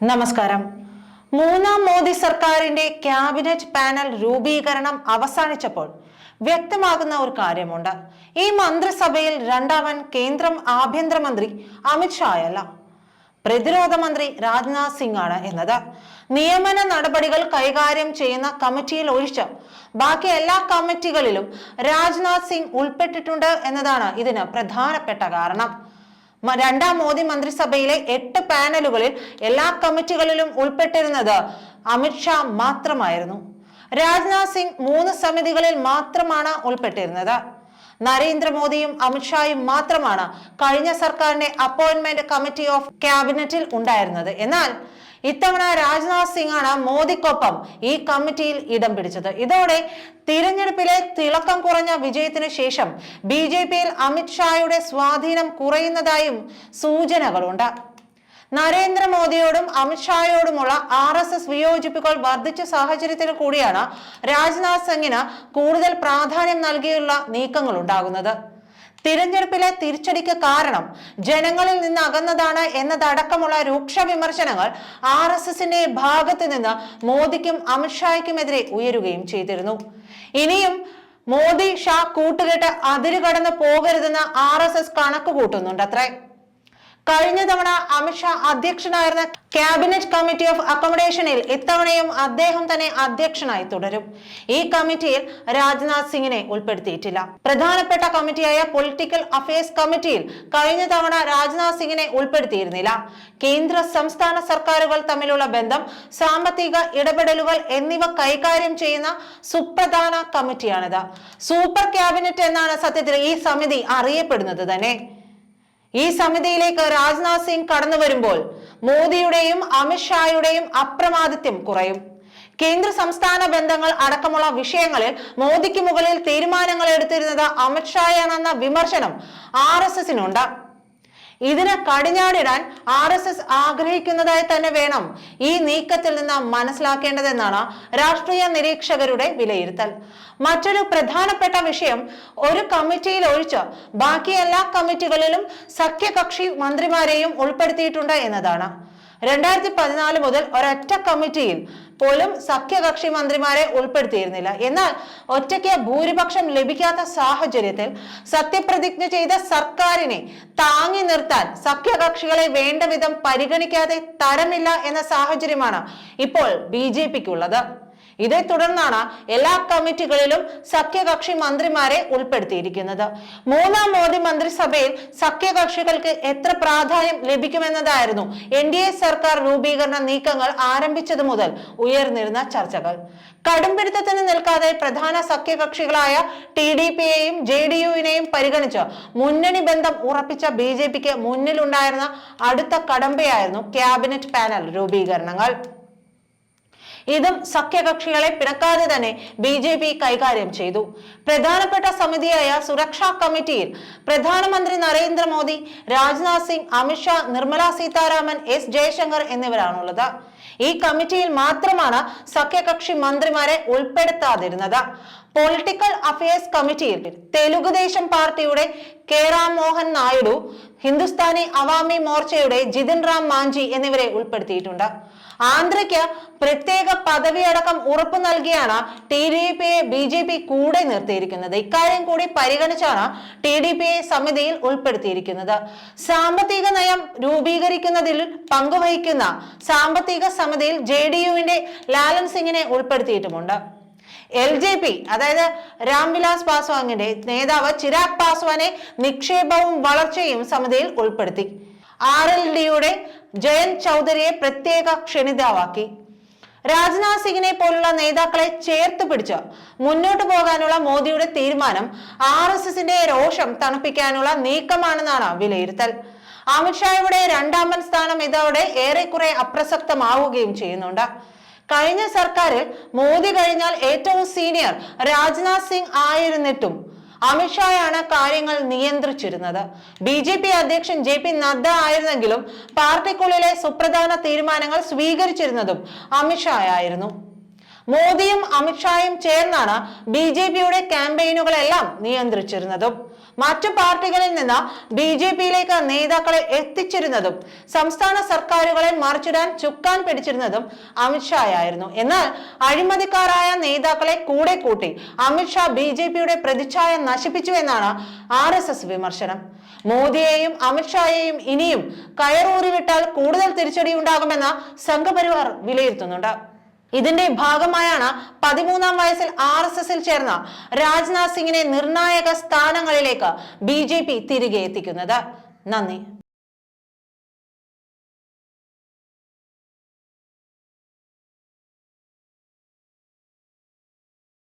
നമസ്കാരം. മൂന്നാം മോദി സർക്കാരിന്റെ ക്യാബിനറ്റ് പാനൽ രൂപീകരണം അവസാനിച്ചപ്പോൾ വ്യക്തമാകുന്ന ഒരു കാര്യമുണ്ട്. ഈ മന്ത്രിസഭയിൽ രണ്ടാമൻ കേന്ദ്രം ആഭ്യന്തരമന്ത്രി അമിത്ഷായല്ല പ്രതിരോധ മന്ത്രി രാജ്നാഥ് സിംഗ് ആണ് എന്നത്. നിയമന നടപടികൾ കൈകാര്യം ചെയ്യുന്ന കമ്മിറ്റിയിൽ ഒഴിച്ച് ബാക്കി എല്ലാ കമ്മിറ്റികളിലും രാജ്നാഥ് സിംഗ് ഉൾപ്പെട്ടിട്ടുണ്ട് എന്നതാണ് ഇതിന് പ്രധാനപ്പെട്ട കാരണം. രണ്ടാം മോദി മന്ത്രിസഭയിലെ എട്ട് പാനലുകളിൽ എല്ലാ കമ്മിറ്റികളിലും ഉൾപ്പെട്ടിരുന്നത് അമിത്ഷാ മാത്രമായിരുന്നു. രാജ്നാഥ് സിംഗ് മൂന്ന് സമിതികളിൽ മാത്രമാണ് ഉൾപ്പെട്ടിരുന്നത്. നരേന്ദ്രമോദിയും അമിത്ഷായും മാത്രമാണ് കഴിഞ്ഞ സർക്കാരിന്റെ അപ്പോയിന്റ്മെന്റ് കമ്മിറ്റി ഓഫ് ക്യാബിനറ്റിൽ ഉണ്ടായിരുന്നത്. എന്നാൽ ഇത്തവണ രാജ്നാഥ് സിംഗാണ് മോദിക്കൊപ്പം ഈ കമ്മിറ്റിയിൽ ഇടം പിടിച്ചത്. ഇതോടെ തിരഞ്ഞെടുപ്പിലെ തിളക്കം കുറഞ്ഞ വിജയത്തിന് ശേഷം ബി ജെ പിയിൽ അമിത്ഷായുടെ സ്വാധീനം കുറയുന്നതായും സൂചനകളുണ്ട്. നരേന്ദ്രമോദിയോടും അമിത്ഷായോടുമുള്ള ആർ എസ് എസ് വിയോജിപ്പുകൾ വർദ്ധിച്ച സാഹചര്യത്തിൽ കൂടിയാണ് രാജ്നാഥ് സിംഗിന് കൂടുതൽ പ്രാധാന്യം നൽകിയുള്ള നീക്കങ്ങൾ ഉണ്ടാകുന്നത് തിരഞ്ഞെടുപ്പിലെ തിരിച്ചടിക്ക് കാരണം ജനങ്ങളിൽ നിന്ന് അകന്നതാണ് എന്നതടക്കമുള്ള രൂക്ഷ വിമർശനങ്ങൾ ആർ എസ് എസിന്റെ ഭാഗത്ത് നിന്ന് മോദിക്കും അമിത്ഷായ്ക്കുമെതിരെ ഉയരുകയും ചെയ്തിരുന്നു. ഇനിയും മോദി ഷാ കൂട്ടുകെട്ട് അതിരുകടന്ന് പോകരുതെന്ന് ആർ എസ് എസ് കണക്ക് കൂട്ടുന്നുണ്ട് അത്രേ കഴിഞ്ഞ തവണ അമിത്ഷാ അധ്യക്ഷനായിരുന്ന ക്യാബിനറ്റ് കമ്മിറ്റി ഓഫ് അക്കോമഡേഷനിൽ ഇത്തവണയും അദ്ദേഹം തന്നെ അധ്യക്ഷനായി തുടരും. ഈ കമ്മിറ്റിയിൽ രാജ്നാഥ് സിംഗിനെ ഉൾപ്പെടുത്തിയിട്ടില്ല. പ്രധാനപ്പെട്ട കമ്മിറ്റിയായ പൊളിറ്റിക്കൽ അഫയേഴ്സ് കമ്മിറ്റിയിൽ കഴിഞ്ഞ തവണ രാജ്നാഥ് സിംഗിനെ ഉൾപ്പെടുത്തിയിരുന്നില്ല. കേന്ദ്ര സംസ്ഥാന സർക്കാരുകൾ തമ്മിലുള്ള ബന്ധം സാമ്പത്തിക ഇടപെടലുകൾ എന്നിവ കൈകാര്യം ചെയ്യുന്ന സുപ്രധാന കമ്മിറ്റിയാണിത് സൂപ്പർ ക്യാബിനറ്റ് എന്നാണ് സത്യത്തിൽ ഈ സമിതി അറിയപ്പെടുന്നത് തന്നെ. ഈ സമിതിയിലേക്ക് രാജ്നാഥ് സിംഗ് കടന്നു വരുമ്പോൾ മോദിയുടെയും അമിത്ഷായുടെയും അപ്രമാദിത്യം കുറയും. കേന്ദ്ര സംസ്ഥാന ബന്ധങ്ങൾ അടക്കമുള്ള വിഷയങ്ങളിൽ മോദിക്ക് മുകളിൽ തീരുമാനങ്ങൾ എടുത്തിരുന്നത് അമിത്ഷായാണെന്ന വിമർശനം ആർ എസ് എസിനുണ്ട്. ഇതിന് കടിഞ്ഞാടിടാൻ ആർ എസ് എസ് ആഗ്രഹിക്കുന്നതായി തന്നെ വേണം. ഈ നീക്കത്തിൽ നിന്ന് മനസ്സിലാക്കേണ്ടതെന്നാണ് രാഷ്ട്രീയ നിരീക്ഷകരുടെ വിലയിരുത്തൽ. മറ്റൊരു പ്രധാനപ്പെട്ട വിഷയം ഒരു കമ്മിറ്റിയിൽ ഒഴിച്ച് ബാക്കി എല്ലാ കമ്മിറ്റികളിലും സഖ്യകക്ഷി മന്ത്രിമാരെയും ഉൾപ്പെടുത്തിയിട്ടുണ്ട് എന്നതാണ്. രണ്ടായിരത്തി പതിനാല് മുതൽ ഒരൊറ്റ കമ്മിറ്റിയിൽ പോലും സഖ്യകക്ഷി മന്ത്രിമാരെ ഉൾപ്പെടുത്തിയിരുന്നില്ല. എന്നാൽ ഒറ്റയ്ക്ക് ഭൂരിപക്ഷം ലഭിക്കാത്ത സാഹചര്യത്തിൽ സത്യപ്രതിജ്ഞ ചെയ്ത സർക്കാരിനെ താങ്ങി നിർത്താൻ സഖ്യകക്ഷികളെ വേണ്ട വിധം പരിഗണിക്കാതെ തരമില്ല എന്ന സാഹചര്യമാണ് ഇപ്പോൾ ബി ജെ പിക്കുള്ളത്. ഇതേ തുടർന്നാണ് എല്ലാ കമ്മിറ്റികളിലും സഖ്യകക്ഷി മന്ത്രിമാരെ ഉൾപ്പെടുത്തിയിരിക്കുന്നത്. മൂന്നാം മോദി മന്ത്രിസഭയിൽ സഖ്യകക്ഷികൾക്ക് എത്ര പ്രാധാന്യം ലഭിക്കുമെന്നതായിരുന്നു എൻ ഡി എ സർക്കാർ രൂപീകരണ നീക്കങ്ങൾ ആരംഭിച്ചതു മുതൽ ഉയർന്നിരുന്ന ചർച്ചകൾ. കടുംപിടുത്തത്തിന് നിൽക്കാതെ പ്രധാന സഖ്യകക്ഷികളായ ടി ഡി പിയെയും ജെ ഡി യുവിനെയും പരിഗണിച്ച് മുന്നണി ബന്ധം ഉറപ്പിച്ച ബി ജെ പിക്ക് മുന്നിലുണ്ടായിരുന്ന അടുത്ത കടമ്പയായിരുന്നു ക്യാബിനറ്റ് പാനൽ രൂപീകരണങ്ങൾ. ഇതും സഖ്യകക്ഷികളെ പിണക്കാതെ തന്നെ ബി ജെ പി കൈകാര്യം ചെയ്തു. പ്രധാനപ്പെട്ട സമിതിയായ സുരക്ഷാ കമ്മിറ്റിയിൽ പ്രധാനമന്ത്രി നരേന്ദ്രമോദി രാജ്നാഥ് സിംഗ് അമിത്ഷാ നിർമ്മല സീതാരാമൻ എസ് ജയശങ്കർ എന്നിവരാണുള്ളത്. ഈ കമ്മിറ്റിയിൽ മാത്രമാണ് സഖ്യകക്ഷി മന്ത്രിമാരെ ഉൾപ്പെടുത്താതിരുന്നത്. പൊളിറ്റിക്കൽ അഫയേഴ്സ് കമ്മിറ്റിയിൽ തെലുഗുദേശം പാർട്ടിയുടെ കെ റാം മോഹൻ നായിഡു ഹിന്ദുസ്ഥാനി അവാമി മോർച്ചയുടെ ജിതിൻ റാം മാഞ്ചി എന്നിവരെ ഉൾപ്പെടുത്തിയിട്ടുണ്ട്. ആന്ധ്രയ്ക്ക് പ്രത്യേക പദവിയടക്കം ഉറപ്പു നൽകിയാണ് ടി ഡി പിയെ ബി ജെ പി കൂടെ നിർത്തിയിരിക്കുന്നത്. ഇക്കാര്യം കൂടി പരിഗണിച്ചാണ് ടി ഡി പിയെ സമിതിയിൽ ഉൾപ്പെടുത്തിയിരിക്കുന്നത്. സാമ്പത്തിക നയം രൂപീകരിക്കുന്നതിൽ പങ്കുവഹിക്കുന്ന സാമ്പത്തിക സമിതിയിൽ ജെ ഡി യുവിന്റെ ലാലൻ സിംഗിനെ ഉൾപ്പെടുത്തിയിട്ടുമുണ്ട്. എൽ ജെ പി അതായത് രാംവിലാസ് പാസ്വാങ്ങിന്റെ നേതാവ് ചിരാഗ് പാസ്വാനെ നിക്ഷേപവും വളർച്ചയും സമിതിയിൽ ഉൾപ്പെടുത്തി. ആർ എൽ ഡിയുടെ ജയന്ത് ചൗധരിയെ പ്രത്യേക ക്ഷണിതാവാക്കി. രാജ്നാഥ് സിംഗിനെ പോലുള്ള നേതാക്കളെ ചേർത്ത് പിടിച്ച് മുന്നോട്ട് പോകാനുള്ള മോദിയുടെ തീരുമാനം ആർ എസ് എസിന്റെ രോഷം തണുപ്പിക്കാനുള്ള നീക്കമാണെന്നാണ് വിലയിരുത്തൽ. അമിത്ഷായുടെ രണ്ടാമൻ സ്ഥാനം ഇതോടെ ഏറെക്കുറെ അപ്രസക്തമാവുകയും ചെയ്യുന്നുണ്ട്. കഴിഞ്ഞ സർക്കാരിൽ മോദി കഴിഞ്ഞാൽ ഏറ്റവും സീനിയർ രാജ്നാഥ് സിംഗ് ആയിരുന്നിട്ടും അമിത്ഷായാണ് കാര്യങ്ങൾ നിയന്ത്രിച്ചിരുന്നത്. ബി ജെ പി അധ്യക്ഷൻ ജെ പി നദ്ദ ആയിരുന്നെങ്കിലും പാർട്ടിക്കുള്ളിലെ സുപ്രധാന തീരുമാനങ്ങൾ സ്വീകരിച്ചിരുന്നതും അമിത്ഷായായിരുന്നു മോദിയും അമിത്ഷായും ചേർന്നാണ് ബി ജെ പിയുടെ ക്യാമ്പയിനുകളെല്ലാം നിയന്ത്രിച്ചിരുന്നതും. മറ്റു പാർട്ടികളിൽ നിന്ന് ബി ജെ പിയിലേക്ക് നേതാക്കളെ എത്തിച്ചിരുന്നതും സംസ്ഥാന സർക്കാരുകളെ മറിച്ചിടാൻ ചുക്കാൻ പിടിച്ചിരുന്നതും അമിത്ഷായായിരുന്നു. എന്നാൽ അഴിമതിക്കാരായ നേതാക്കളെ കൂടെ കൂട്ടി അമിത്ഷാ ബി ജെ പിയുടെ പ്രതിച്ഛായ നശിപ്പിച്ചു എന്നാണ് ആർ എസ് എസ് വിമർശനം. മോദിയെയും അമിത്ഷായെയും ഇനിയും കയറൂറി വിട്ടാൽ കൂടുതൽ തിരിച്ചടി ഉണ്ടാകുമെന്ന് സംഘപരിവാർ വിലയിരുത്തുന്നുണ്ട്. ഇതിന്റെ ഭാഗമായാണ് പതിമൂന്നാം വയസ്സിൽ ആർ എസ് എസിൽ ചേർന്ന രാജ്നാഥ് സിംഗിനെ നിർണായക സ്ഥാനങ്ങളിലേക്ക് ബി ജെ പി തിരികെ എത്തിക്കുന്നത്. നന്ദി.